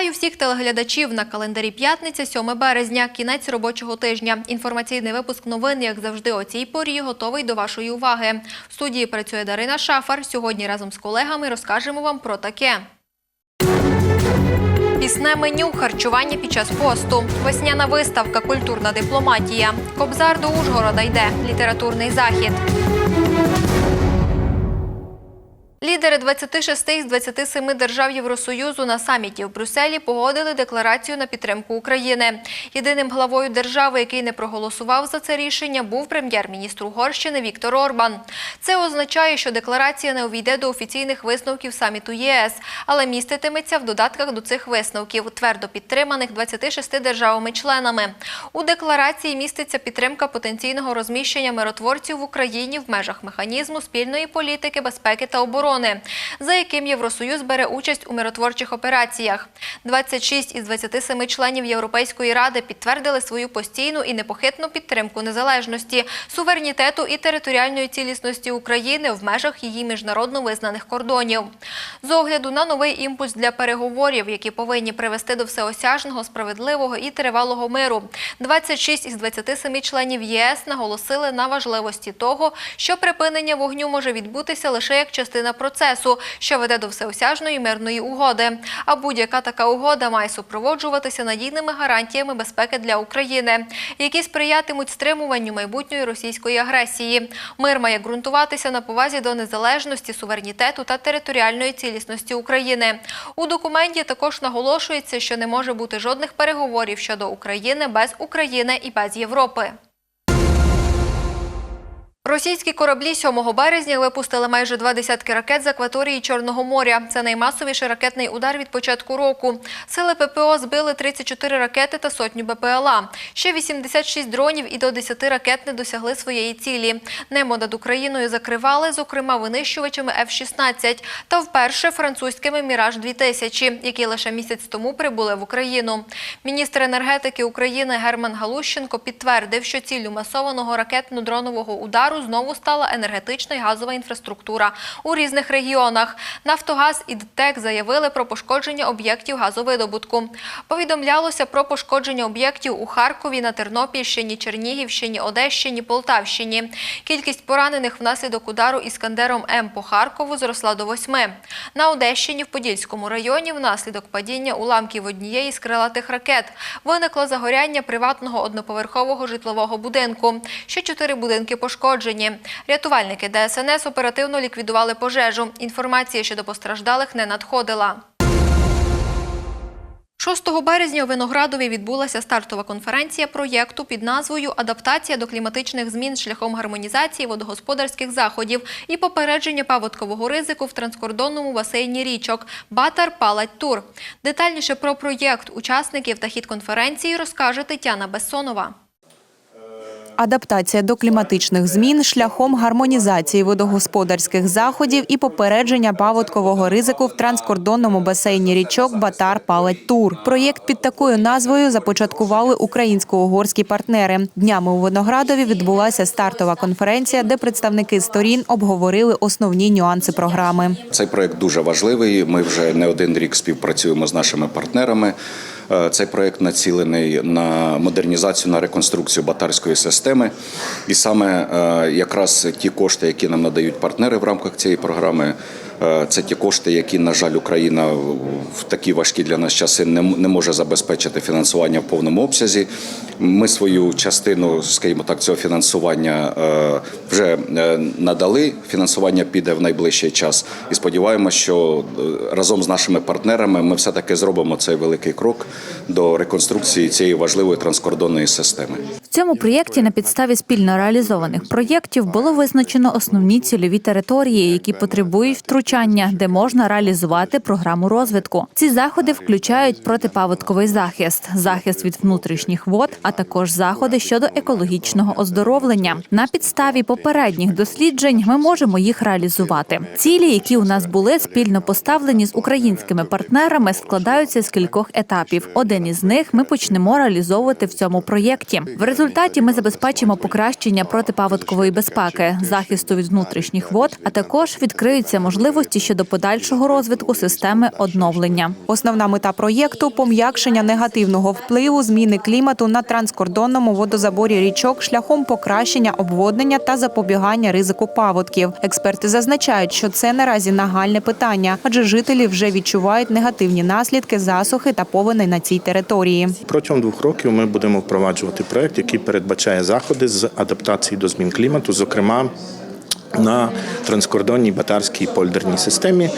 Вітаю всіх телеглядачів на календарі п'ятниця, 7 березня, кінець робочого тижня. Інформаційний випуск новин, як завжди, о цій порі готовий до вашої уваги. В студії працює Дарина Шафар. Сьогодні разом з колегами розкажемо вам про таке. Пісне меню харчування під час посту, весняна виставка, культурна дипломатія. Кобзар до Ужгорода йде. Літературний захід. Лідери 26 із 27 держав Євросоюзу на саміті в Брюсселі погодили декларацію на підтримку України. Єдиним главою держави, який не проголосував за це рішення, був прем'єр-міністр Угорщини Віктор Орбан. Це означає, що декларація не увійде до офіційних висновків саміту ЄС, але міститиметься в додатках до цих висновків, твердо підтриманих 26 державами-членами. У декларації міститься підтримка потенційного розміщення миротворців в Україні в межах механізму спільної політики, безпеки та оборони, за яким Євросоюз бере участь у миротворчих операціях. 26 із 27 членів Європейської ради підтвердили свою постійну і непохитну підтримку незалежності, суверенітету і територіальної цілісності України в межах її міжнародно визнаних кордонів. З огляду на новий імпульс для переговорів, які повинні привести до всеосяжного, справедливого і тривалого миру. 26 із 27 членів ЄС наголосили на важливості того, що припинення вогню може відбутися лише як частина процесу, що веде до всеосяжної мирної угоди. А будь-яка така угода має супроводжуватися надійними гарантіями безпеки для України, які сприятимуть стримуванню майбутньої російської агресії. Мир має ґрунтуватися на повазі до незалежності, суверенітету та територіальної цілісності України. У документі також наголошується, що не може бути жодних переговорів щодо України без України і без Європи. Російські кораблі 7 березня випустили майже два десятки ракет з акваторії Чорного моря. Це наймасовіший ракетний удар від початку року. Сили ППО збили 34 ракети та сотню БПЛА. Ще 86 дронів і до 10 ракет не досягли своєї цілі. Небо над Україною закривали, зокрема, винищувачами F-16 та вперше французькими «Міраж-2000», які лише місяць тому прибули в Україну. Міністр енергетики України Герман Галущенко підтвердив, що ціллю масованого ракетно-дронового удару знову стала енергетична і газова інфраструктура у різних регіонах. Нафтогаз і ДТЕК заявили про пошкодження об'єктів газовидобутку. Повідомлялося про пошкодження об'єктів у Харкові, на Тернопільщині, Чернігівщині, Одещині, Полтавщині. Кількість поранених внаслідок удару іскандером М по Харкову зросла до восьми. На Одещині в Подільському районі внаслідок падіння уламків однієї з крилатих ракет виникло загоряння приватного одноповерхового житлового будинку. Ще чотири будинки пошкоджені. Рятувальники ДСНС оперативно ліквідували пожежу. Інформація щодо постраждалих не надходила. 6 березня у Виноградові відбулася стартова конференція проєкту під назвою Адаптація до кліматичних змін шляхом гармонізації водогосподарських заходів і попередження паводкового ризику в транскордонному басейні річок Батар Палать Тур. Детальніше про проєкт учасників та хід конференції розкаже Тетяна Бессонова. Адаптація до кліматичних змін шляхом гармонізації водогосподарських заходів і попередження паводкового ризику в транскордонному басейні річок Батар Палать Тур. Проєкт під такою назвою започаткували українсько-угорські партнери. Днями у Виноградові відбулася стартова конференція, де представники сторін обговорили основні нюанси програми. Цей проект дуже важливий. Ми вже не один рік співпрацюємо з нашими партнерами. Е, Цей проект націлений на модернізацію, на реконструкцію батарської системи. І саме е, якраз ті кошти, які нам надають партнери в рамках цієї програми, це ті кошти, які, на жаль, Україна в такі важкі для нас часи не може забезпечити фінансування в повному обсязі. Ми свою частину, скажімо так, цього фінансування е, вже е, надали. Фінансування піде в найближчий час. І сподіваємося, що е, разом з нашими партнерами ми все таки зробимо цей великий крок до реконструкції цієї важливої транскордонної системи. В цьому проєкті на підставі спільно реалізованих проєктів було визначено основні цільові території, які потребують втручання, де можна реалізувати програму розвитку. Ці заходи включають протипаводковий захист, захист від внутрішніх вод, а також заходи щодо екологічного оздоровлення. На підставі попередніх досліджень ми можемо їх реалізувати. Цілі, які у нас були спільно поставлені з українськими партнерами, складаються з кількох етапів. Один із них ми почнемо реалізовувати в цьому проєкті. В результаті ми забезпечимо покращення протипаводкової безпеки, захисту від внутрішніх вод, а також відкриються можливості можливості щодо подальшого розвитку системи одновлення. Основна мета проєкту пом'якшення негативного впливу зміни клімату на транскордонному водозаборі річок шляхом покращення обводнення та запобігання ризику паводків. Експерти зазначають, що це наразі нагальне питання, адже жителі вже відчувають негативні наслідки засухи та повеней на цій території. Протягом двох років ми будемо впроваджувати проект, який передбачає заходи з адаптації до змін клімату, зокрема. На транскордонній батарській польдерній системі,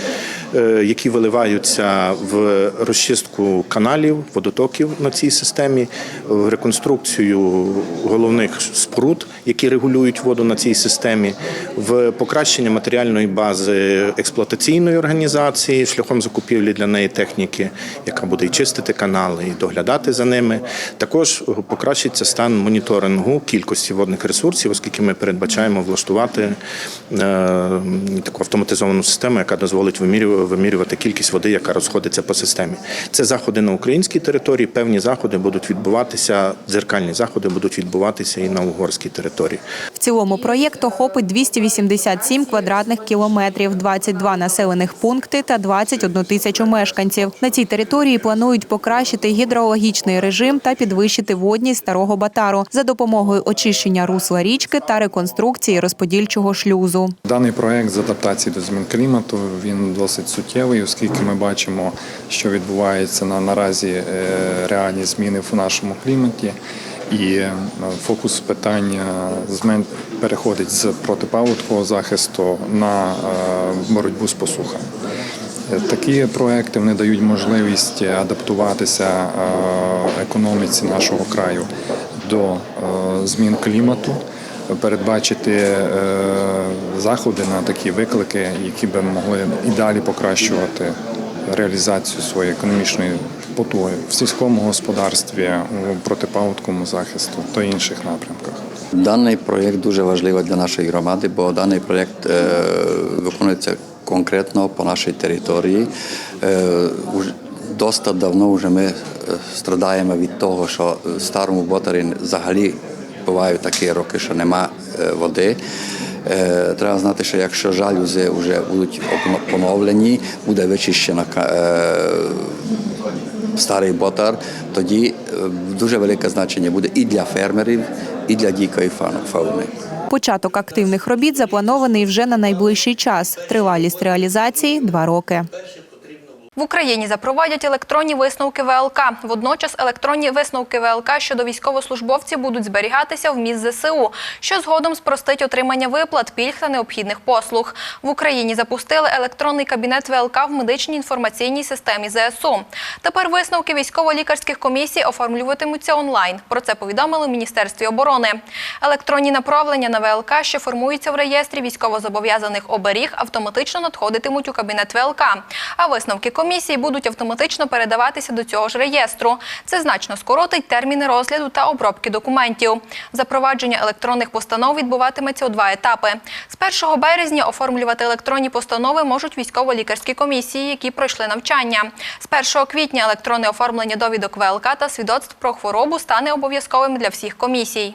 які виливаються в розчистку каналів, водотоків на цій системі, в реконструкцію головних споруд, які регулюють воду на цій системі, в покращення матеріальної бази експлуатаційної організації шляхом закупівлі для неї техніки, яка буде і чистити канали, і доглядати за ними. Також покращиться стан моніторингу кількості водних ресурсів, оскільки ми передбачаємо влаштувати е, таку автоматизовану систему, яка дозволить вимірю- вимірювати кількість води, яка розходиться по системі. Це заходи на українській території. Певні заходи будуть відбуватися, дзеркальні заходи будуть відбуватися і на угорській території. В цілому проєкт охопить 287 квадратних кілометрів, 22 населених пункти та 21 тисячу мешканців. На цій території планують покращити гідрологічний режим та підвищити водність старого батару за допомогою очищення русла річки та реконструкції розподільчого шлюзу. Даний проект з адаптації до змін клімату він досить суттєвий, оскільки ми бачимо, що відбувається на наразі е, реальні зміни в нашому кліматі. І е, фокус питання змен- переходить з протипаводкового захисту на е, боротьбу з посухами. Такі проекти вони дають можливість адаптуватися економіці нашого краю до змін клімату, передбачити заходи на такі виклики, які би могли і далі покращувати реалізацію своєї економічної потуги в сільському господарстві, у протипаводковому захисту та інших напрямках. Даний проєкт дуже важливий для нашої громади, бо даний проєкт е, виконується конкретно по нашій території. Е, Доста давно вже ми е, страдаємо від того, що в старому ботарі взагалі бувають такі роки, що нема води. Е, Треба знати, що якщо жалюзи вже будуть поновлені, буде вичищена е, старий ботар, тоді е, дуже велике значення буде і для фермерів, і для дікої фауни. Початок активних робіт запланований вже на найближчий час. Тривалість реалізації два роки. В Україні запровадять електронні висновки ВЛК. Водночас електронні висновки ВЛК щодо військовослужбовців будуть зберігатися в міст ЗСУ, що згодом спростить отримання виплат, пільг та необхідних послуг. В Україні запустили електронний кабінет ВЛК в медичній інформаційній системі ЗСУ. Тепер висновки військово-лікарських комісій оформлюватимуться онлайн. Про це повідомили в Міністерстві оборони. Електронні направлення на ВЛК, що формуються в реєстрі військовозобов'язаних оберіг, автоматично надходитимуть у кабінет ВЛК. А висновки комісії будуть автоматично передаватися до цього ж реєстру. Це значно скоротить терміни розгляду та обробки документів. Запровадження електронних постанов відбуватиметься у два етапи. З 1 березня оформлювати електронні постанови можуть військово-лікарські комісії, які пройшли навчання. З 1 квітня електронне оформлення довідок ВЛК та свідоцтв про хворобу стане обов'язковим для всіх комісій.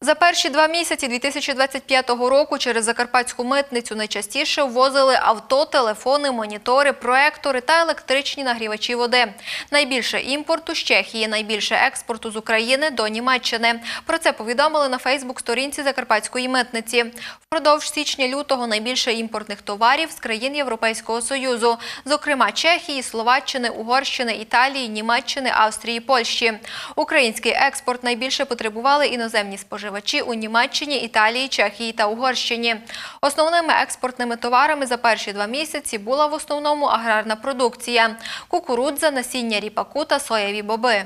За перші два місяці 2025 року через закарпатську митницю найчастіше ввозили авто, телефони, монітори, проектори та електричні нагрівачі води. Найбільше імпорту з Чехії, найбільше експорту з України до Німеччини. Про це повідомили на Фейсбук-сторінці закарпатської митниці. Впродовж січня-лютого найбільше імпортних товарів з країн Європейського Союзу, зокрема Чехії, Словаччини, Угорщини, Італії, Німеччини, Австрії, Польщі. Український експорт найбільше потребували іноземні споживачі у Німеччині, Італії, Чехії та Угорщині. Основними експортними товарами за перші два місяці була в основному аграрна продукція – кукурудза, насіння ріпаку та соєві боби.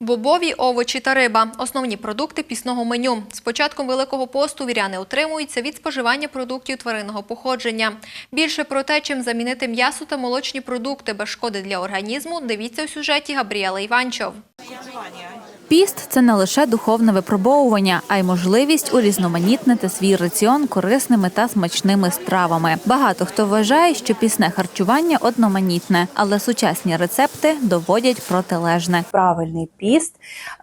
Бобові, овочі та риба – основні продукти пісного меню. З початком Великого посту віряни утримуються від споживання продуктів тваринного походження. Більше про те, чим замінити м'ясо та молочні продукти без шкоди для організму, дивіться у сюжеті Габріела Іванчов. Піст це не лише духовне випробовування, а й можливість урізноманітнити свій раціон корисними та смачними стравами. Багато хто вважає, що пісне харчування одноманітне, але сучасні рецепти доводять протилежне. правильний піст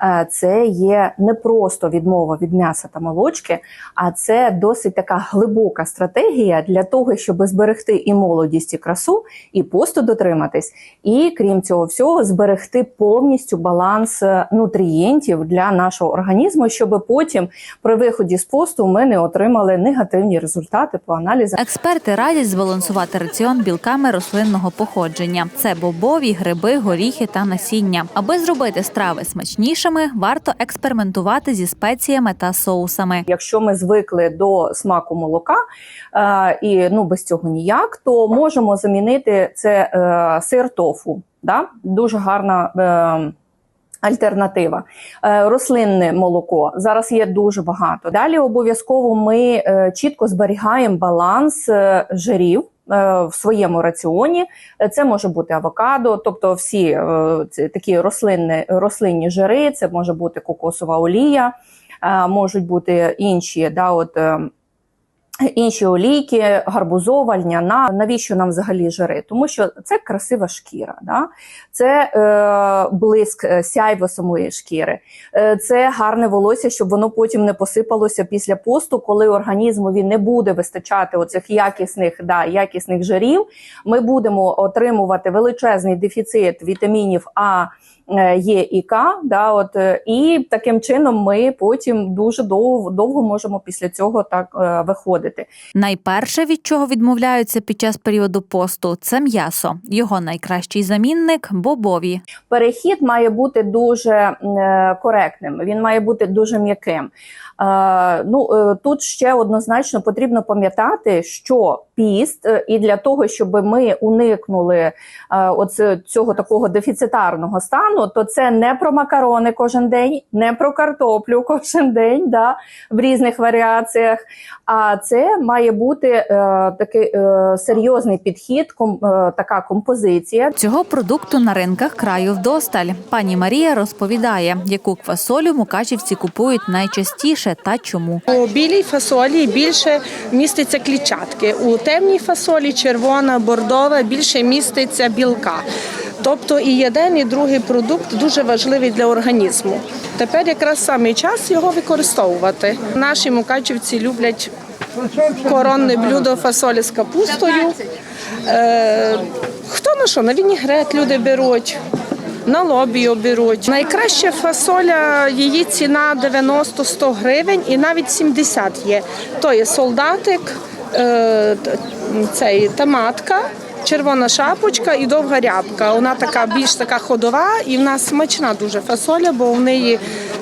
е, це є не просто відмова від м'яса та молочки, а це досить така глибока стратегія для того, щоб зберегти і молодість, і красу, і посту дотриматись, і крім цього всього, зберегти повністю баланс е, нутрієнтів для нашого організму, щоб потім при виході з посту ми не отримали негативні результати по аналізам. Експерти радять збалансувати раціон білками рослинного походження. Це бобові, гриби, горіхи та насіння. Аби зробити страви смачнішими, варто експериментувати зі спеціями та соусами. Якщо ми звикли до смаку молока е, і ну без цього ніяк, то можемо замінити це е, сир тофу. Да? Дуже гарна. Альтернатива Е, рослинне молоко зараз є дуже багато. Далі обов'язково ми е, чітко зберігаємо баланс е, жирів в своєму раціоні. Це може бути авокадо, тобто всі ці такі рослинні, рослинні жири, це може бути кокосова олія, можуть бути інші, да, от, інші олійки, гарбузова, льняна. Навіщо нам взагалі жири? Тому що це красива шкіра, да? це е, блиск, е, сяйво самої шкіри, е, це гарне волосся, щоб воно потім не посипалося після посту, коли організмові не буде вистачати оцих якісних, да, якісних жирів. Ми будемо отримувати величезний дефіцит вітамінів А. е, Є і К, да, от, е, і таким чином ми потім дуже довго, довго можемо після цього так е, виходити. Найперше, від чого відмовляються під час періоду посту, це м'ясо. Його найкращий замінник бобові. Перехід має бути дуже е, коректним, він має бути дуже м'яким. Е, ну, е, тут ще однозначно потрібно пам'ятати, що піст, е, і для того, щоб ми уникнули оце, цього такого дефіцитарного стану, то це не про макарони кожен день, не про картоплю кожен день да, в різних варіаціях. А це має бути е, такий е, серйозний підхід, ком, е, така композиція. Цього продукту на ринках краю вдосталь. Пані Марія розповідає, яку квасолю мукачівці купують найчастіше та чому. У білій фасолі більше міститься клітчатки. У темній фасолі червона, бордова більше міститься білка. Тобто і один, і другий продукт дуже важливий для організму. Тепер якраз саме час його використовувати. Наші мукачівці люблять коронне блюдо фасолі з капустою. Е, хто на що? На вінігрет люди беруть. На лобі оберуть. Найкраща фасоля, її ціна 90-100 гривень і навіть 70 є. То є солдатик, е, цей томатка, червона шапочка і довга рябка. Вона така більш така ходова і в нас смачна дуже фасоля, бо в неї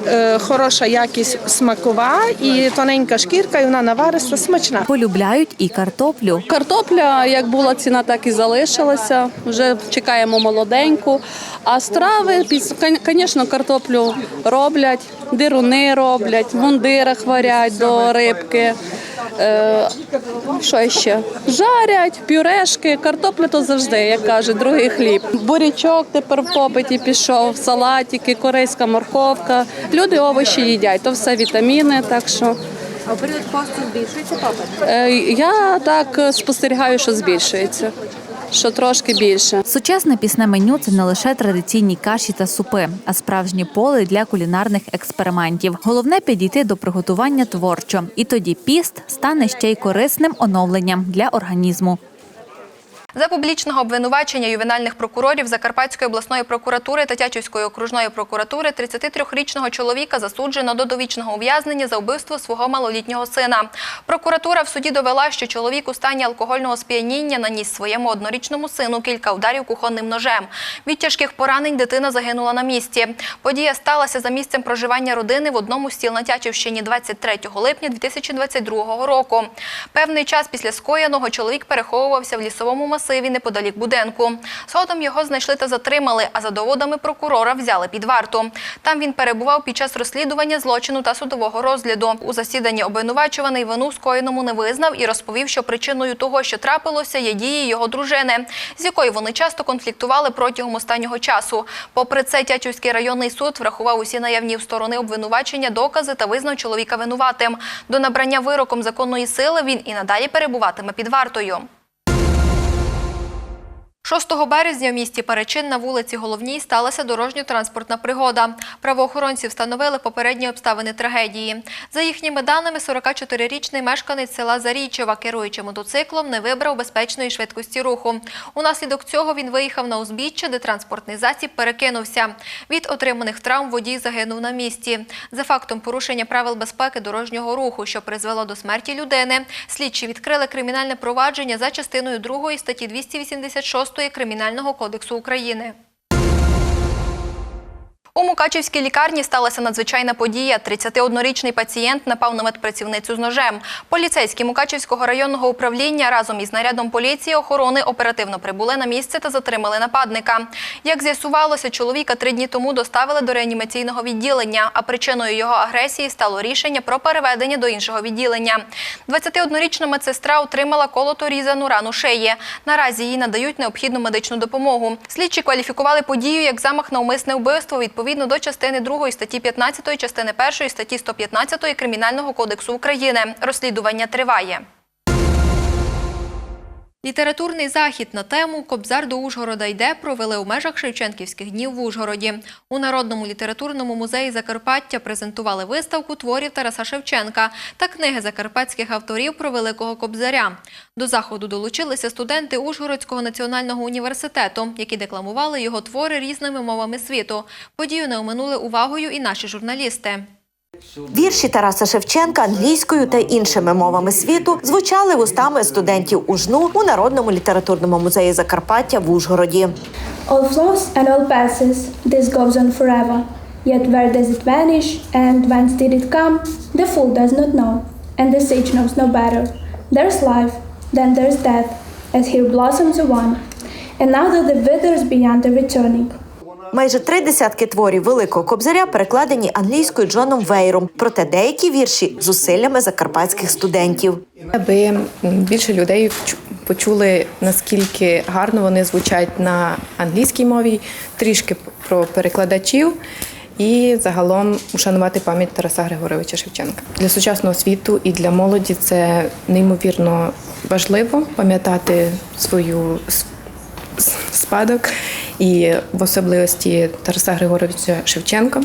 е, хороша якість смакова і тоненька шкірка, і вона навариста смачна. Полюбляють і картоплю. Картопля, як була ціна, так і залишилася. Вже чекаємо молоденьку. А страви, звісно, картоплю роблять, дируни роблять, в мундирах варять до рибки. Е, що ще? Жарять, пюрешки, картопля то завжди, як кажуть, другий хліб. Бурячок тепер в попиті пішов, салатики, корейська морковка. Люди овочі їдять, то все вітаміни, так що. А у період посту збільшується попит? Е, Я так спостерігаю, що збільшується, що трошки більше. Сучасне пісне меню це не лише традиційні каші та супи, а справжнє поле для кулінарних експериментів. Головне підійти до приготування творчо, і тоді піст стане ще й корисним оновленням для організму. За публічного обвинувачення ювенальних прокурорів Закарпатської обласної прокуратури та Тячівської окружної прокуратури 33-річного чоловіка засуджено до довічного ув'язнення за вбивство свого малолітнього сина. Прокуратура в суді довела, що чоловік у стані алкогольного сп'яніння наніс своєму однорічному сину кілька ударів кухонним ножем. Від тяжких поранень дитина загинула на місці. Подія сталася за місцем проживання родини в одному з сіл на Тячівщині 23 липня 2022 року. Певний час після скоєного чоловік переховувався в лісовому масиві неподалік будинку. Згодом його знайшли та затримали, а за доводами прокурора взяли під варту. Там він перебував під час розслідування злочину та судового розгляду. У засіданні обвинувачуваний вину скоєному не визнав і розповів, що причиною того, що трапилося, є дії його дружини, з якою вони часто конфліктували протягом останнього часу. Попри це, Тячівський районний суд врахував усі наявні в сторони обвинувачення докази та визнав чоловіка винуватим. До набрання вироком законної сили він і надалі перебуватиме під вартою. 6 березня в місті Перечин на вулиці Головній сталася дорожньо-транспортна пригода. Правоохоронці встановили попередні обставини трагедії. За їхніми даними, 44-річний мешканець села Зарічева, керуючи мотоциклом, не вибрав безпечної швидкості руху. Унаслідок цього він виїхав на узбіччя, де транспортний засіб перекинувся. Від отриманих травм водій загинув на місці. За фактом порушення правил безпеки дорожнього руху, що призвело до смерті людини, слідчі відкрили кримінальне провадження за частиною 2 статті 286 Кримінального кодексу України. У Мукачівській лікарні сталася надзвичайна подія. 31-річний пацієнт напав на медпрацівницю з ножем. Поліцейські Мукачівського районного управління разом із нарядом поліції охорони оперативно прибули на місце та затримали нападника. Як з'ясувалося, чоловіка три дні тому доставили до реанімаційного відділення, а причиною його агресії стало рішення про переведення до іншого відділення. 21-річна медсестра отримала колото різану рану шиї. Наразі їй надають необхідну медичну допомогу. Слідчі кваліфікували подію як замах на умисне вбивство відповідно до частини 2 статті 15, частини 1 статті 115 Кримінального кодексу України. Розслідування триває. Літературний захід на тему Кобзар до Ужгорода йде провели у межах Шевченківських днів в Ужгороді. У Народному літературному музеї Закарпаття презентували виставку творів Тараса Шевченка та книги закарпатських авторів про Великого Кобзаря. До заходу долучилися студенти Ужгородського національного університету, які декламували його твори різними мовами світу. Подію не оминули увагою і наші журналісти. Вірші Тараса Шевченка англійською та іншими мовами світу звучали вустами студентів УЖНУ у Народному літературному музеї Закарпаття в Ужгороді. All flows and all passes, this goes on forever. Yet where does it vanish, and whence did it come? The fool does not know, and the sage knows no better. There's life, then there's death, as here blossoms a one, and now that the withers beyond the returning. Майже три десятки творів Великого Кобзаря перекладені англійською Джоном Вейром, проте деякі вірші зусиллями закарпатських студентів. Аби більше людей почули, наскільки гарно вони звучать на англійській мові, трішки про перекладачів і загалом ушанувати пам'ять Тараса Григоровича Шевченка. Для сучасного світу і для молоді це неймовірно важливо пам'ятати свою спадок. І в особливості Тараса Григоровича Шевченка,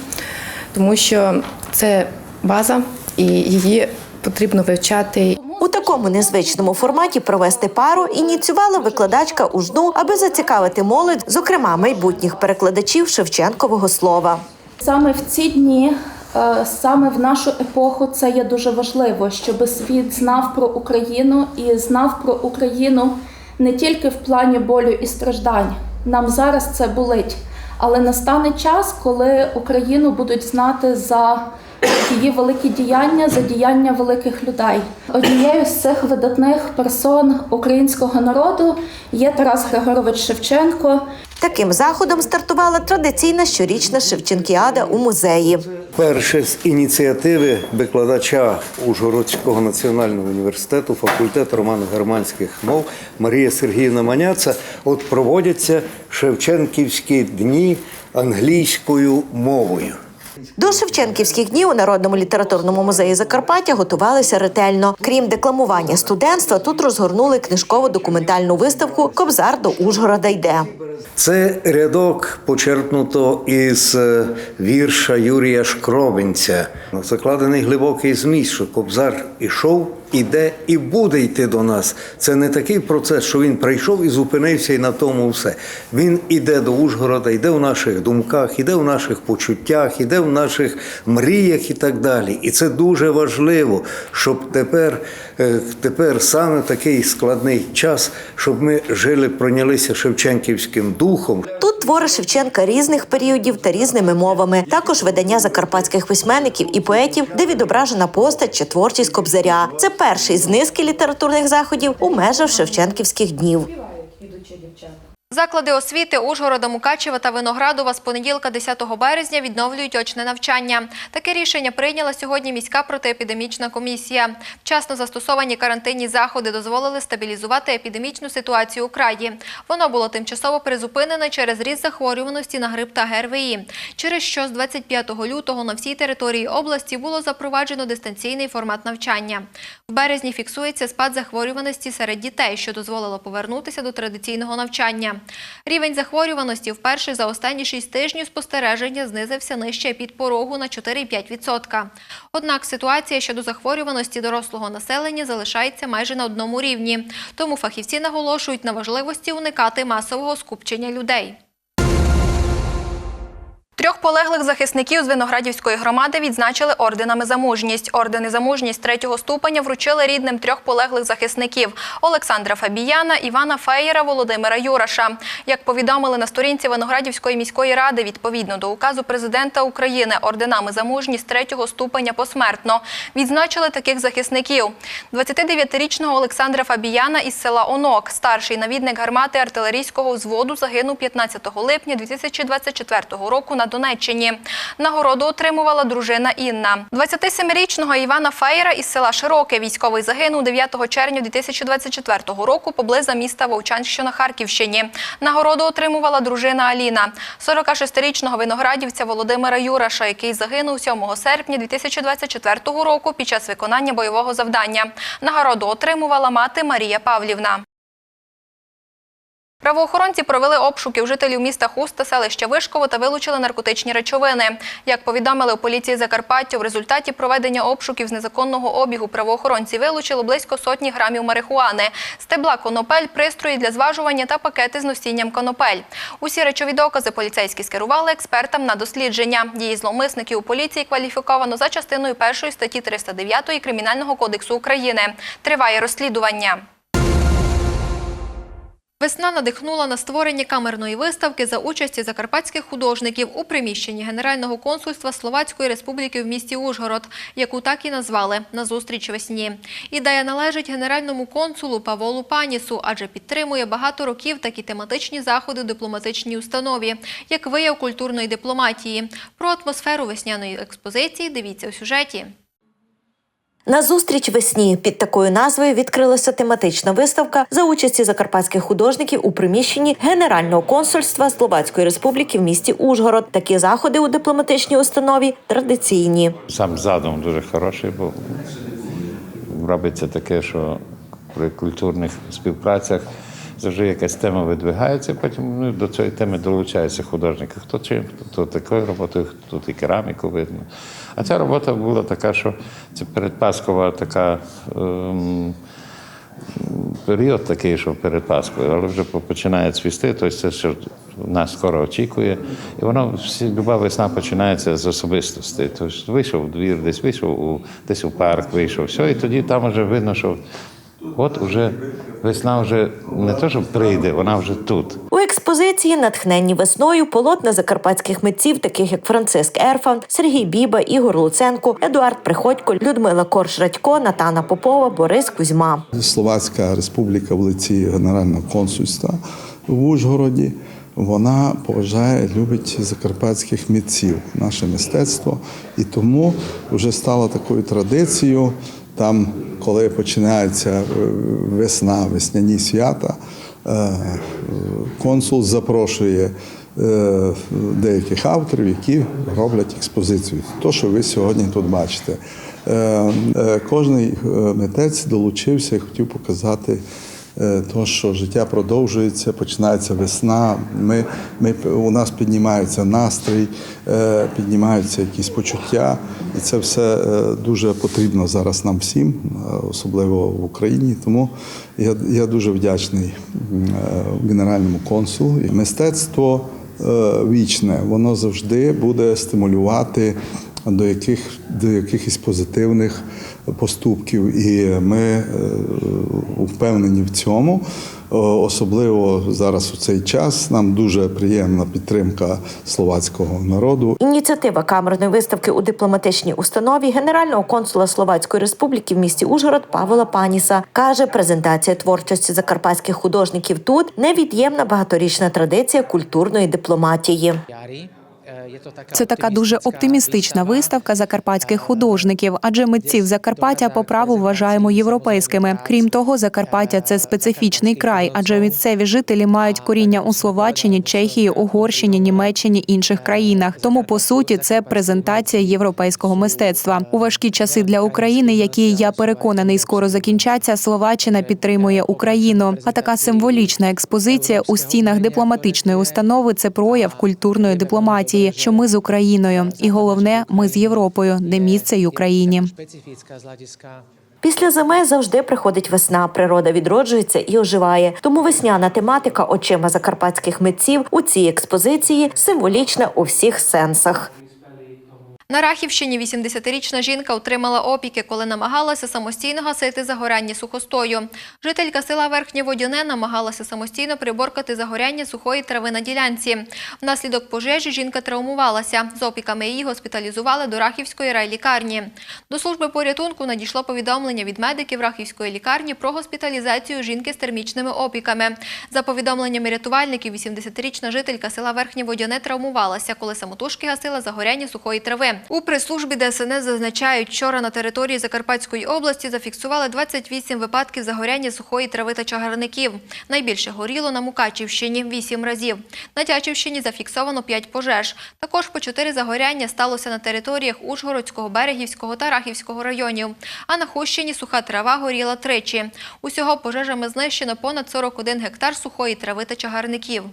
тому що це база і її потрібно вивчати. У такому незвичному форматі провести пару ініціювала викладачка УЖНУ, аби зацікавити молодь, зокрема майбутніх перекладачів Шевченкового слова. Саме в ці дні, е, саме в нашу епоху, це є дуже важливо, щоб світ знав про Україну і знав про Україну не тільки в плані болю і страждань. Нам зараз це болить, але настане час, коли Україну будуть знати за її великі діяння, за діяння великих людей. Однією з цих видатних персон українського народу є Тарас Григорович Шевченко. Таким заходом стартувала традиційна щорічна Шевченкіада у музеї. Перше з ініціативи викладача Ужгородського національного університету, факультету романо-германських мов Марія Сергіївна Маняца. От проводяться Шевченківські дні англійською мовою. До Шевченківських днів у Народному літературному музеї Закарпаття готувалися ретельно. Крім декламування студентства, тут розгорнули книжково-документальну виставку Кобзар до Ужгорода йде. Це рядок почерпнуто із е, вірша Юрія Шкробинця. Закладений глибокий зміст, що Кобзар ішов, іде і буде йти до нас. Це не такий процес, що він прийшов і зупинився, і на тому все. Він іде до Ужгорода, йде в наших думках, іде в наших почуттях, іде в наших мріях і так далі. І це дуже важливо, щоб тепер, е, тепер саме такий складний час, щоб ми жили, пройнялися Шевченківським духом. Тут твори Шевченка різних періодів та різними мовами. Також видання закарпатських письменників і поетів, де відображена постать чи творчість Кобзаря. Це перший з низки літературних заходів у межах Шевченківських днів. Заклади освіти Ужгорода, Мукачева та Виноградова з понеділка 10 березня відновлюють очне навчання. Таке рішення прийняла сьогодні міська протиепідемічна комісія. Вчасно застосовані карантинні заходи дозволили стабілізувати епідемічну ситуацію у краї. Воно було тимчасово призупинене через ріст захворюваності на грип та ГРВІ, через що з 25 лютого на всій території області було запроваджено дистанційний формат навчання. В березні фіксується спад захворюваності серед дітей, що дозволило повернутися до традиційного навчання. Рівень захворюваності вперше за останні 6 тижнів спостереження знизився нижче під порогу на 4,5%. Однак ситуація щодо захворюваності дорослого населення залишається майже на одному рівні. Тому фахівці наголошують на важливості уникати масового скупчення людей. Трьох полеглих захисників з Виноградівської громади відзначили орденами за мужність. Ордени за мужність третього ступеня вручили рідним трьох полеглих захисників – Олександра Фабіяна, Івана Феєра, Володимира Юраша. Як повідомили на сторінці Виноградівської міської ради, відповідно до указу президента України, орденами за мужність третього ступеня посмертно відзначили таких захисників. 29-річного Олександра Фабіяна із села Онок, старший навідник гармати артилерійського взводу, загинув 15 липня 2024 року на Донеччині. Нагороду отримувала дружина Інна. 27-річного Івана Феєра із села Широке військовий загинув 9 червня 2024 року поблизу міста Вовчан, що на Харківщині. Нагороду отримувала дружина Аліна. 46-річного виноградівця Володимира Юраша, який загинув 7 серпня 2024 року під час виконання бойового завдання. Нагороду отримувала мати Марія Павлівна. Правоохоронці провели обшуки у жителів міста Хуст та селища Вишково та вилучили наркотичні речовини. Як повідомили у поліції Закарпаття, в результаті проведення обшуків з незаконного обігу правоохоронці вилучили близько сотні грамів марихуани, стебла конопель, пристрої для зважування та пакети з носінням конопель. Усі речові докази поліцейські скерували експертам на дослідження. Дії зловмисників у поліції кваліфіковано за частиною першої статті 309 Кримінального кодексу України. Триває розслідування. Весна надихнула на створення камерної виставки за участі закарпатських художників у приміщенні Генерального консульства Словацької Республіки в місті Ужгород, яку так і назвали «Назустріч весні». Ідея належить генеральному консулу Паволу Панісу, адже підтримує багато років такі тематичні заходи в дипломатичній установі, як вияв культурної дипломатії. Про атмосферу весняної експозиції дивіться у сюжеті. На зустріч весні під такою назвою відкрилася тематична виставка за участі закарпатських художників у приміщенні Генерального консульства Словацької Республіки в місті Ужгород. Такі заходи у дипломатичній установі традиційні. Сам задум дуже хороший, бо робиться таке, що при культурних співпрацях завжди якась тема видвигається, потім ну, до цієї теми долучаються художники. Хто чим, хто такою роботою, хто і кераміку видно. А ця робота була така, що це передпаскова така. Ем, Період такий, що перед Пасхою, але вже починає цвісти, тобто це що нас скоро очікує. І воно всі люба весна починається з особистості. Тобто вийшов у двір, десь вийшов у десь у парк, вийшов, все, і тоді там вже видно, що от уже весна вже не то, що прийде, вона вже тут. У експозиції, натхненні весною, полотна закарпатських митців, таких як Франциск Ерфан, Сергій Біба, Ігор Луценко, Едуард Приходько, Людмила Корж-Радько, Натана Попова, Борис Кузьма. Словацька республіка в лиці Генерального консульства в Ужгороді. Вона поважає, любить закарпатських митців, наше мистецтво, і тому вже стало такою традицією. Там, коли починається е, весна, весняні свята, е, консул запрошує е, деяких авторів, які роблять експозицію. То, що ви сьогодні тут бачите. Кожний митець долучився і хотів показати то, що життя продовжується, починається весна. Ми, ми, у нас піднімається настрій, е, піднімаються якісь почуття. І це все е, дуже потрібно зараз нам всім, е, особливо в Україні. Тому я, я дуже вдячний е, генеральному консулу. Мистецтво е, вічне, воно завжди буде стимулювати до яких до якихось позитивних поступків, і ми е, впевнені в цьому. Особливо зараз у цей час нам дуже приємна підтримка словацького народу. Ініціатива камерної виставки у дипломатичній установі генерального консула Словацької республіки в місті Ужгород Павла Паніса каже, презентація творчості закарпатських художників тут невід'ємна багаторічна традиція культурної дипломатії. Це така дуже оптимістична виставка закарпатських художників, адже митців Закарпаття по праву вважаємо європейськими. Крім того, Закарпаття це специфічний край, адже місцеві жителі мають коріння у Словаччині, Чехії, Угорщині, Німеччині інших країнах. Тому по суті це презентація європейського мистецтва. У важкі часи для України, які я переконаний скоро закінчаться. Словаччина підтримує Україну. А така символічна експозиція у стінах дипломатичної установи це прояв культурної дипломатії, що ми з Україною, і головне, ми з Європою, де місце й Україні. Після зими завжди приходить весна. Природа відроджується і оживає. Тому весняна тематика очима закарпатських митців у цій експозиції символічна у всіх сенсах. На Рахівщині 80-річна жінка отримала опіки, коли намагалася самостійно гасити загоряння сухостою. Жителька села Верхнє Водяне намагалася самостійно приборкати загоряння сухої трави на ділянці. Внаслідок пожежі жінка травмувалася. З опіками її госпіталізували до Рахівської райлікарні. До служби порятунку надійшло повідомлення від медиків Рахівської лікарні про госпіталізацію жінки з термічними опіками. За повідомленнями рятувальників, 80-річна жителька села Верхнє Водяне травмувалася, коли самотужки гасила загоряння сухої трави. У прес-службі ДСНС зазначають, вчора на території Закарпатської області зафіксували 28 випадків загоряння сухої трави та чагарників. Найбільше горіло на Мукачівщині – 8 разів. На Тячівщині зафіксовано 5 пожеж. Також по 4 загоряння сталося на територіях Ужгородського, Берегівського та Рахівського районів. А на Хущині суха трава горіла тричі. Усього пожежами знищено понад 41 гектар сухої трави та чагарників.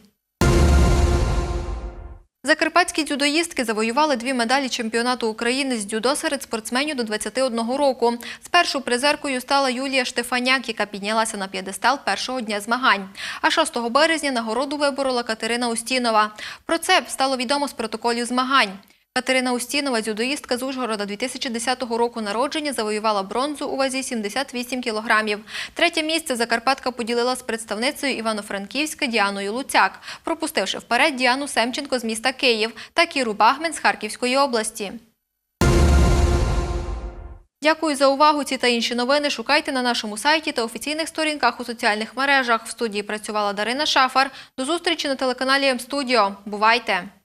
Закарпатські дзюдоїстки завоювали дві медалі чемпіонату України з дзюдо серед спортсменів до 21 року. Спершу призеркою стала Юлія Штефаняк, яка піднялася на п'єдестал першого дня змагань. А 6 березня нагороду виборола Катерина Устінова. Про це стало відомо з протоколів змагань. Катерина Устінова, дзюдоїстка з Ужгорода 2010 року народження, завоювала бронзу у вазі 78 кілограмів. Третє місце Закарпатка поділила з представницею Івано-Франківська Діаною Луцяк, пропустивши вперед Діану Семченко з міста Київ та Кіру Багмен з Харківської області. Дякую за увагу. Ці та інші новини шукайте на нашому сайті та офіційних сторінках у соціальних мережах. В студії працювала Дарина Шафар. До зустрічі на телеканалі М-студіо. Бувайте!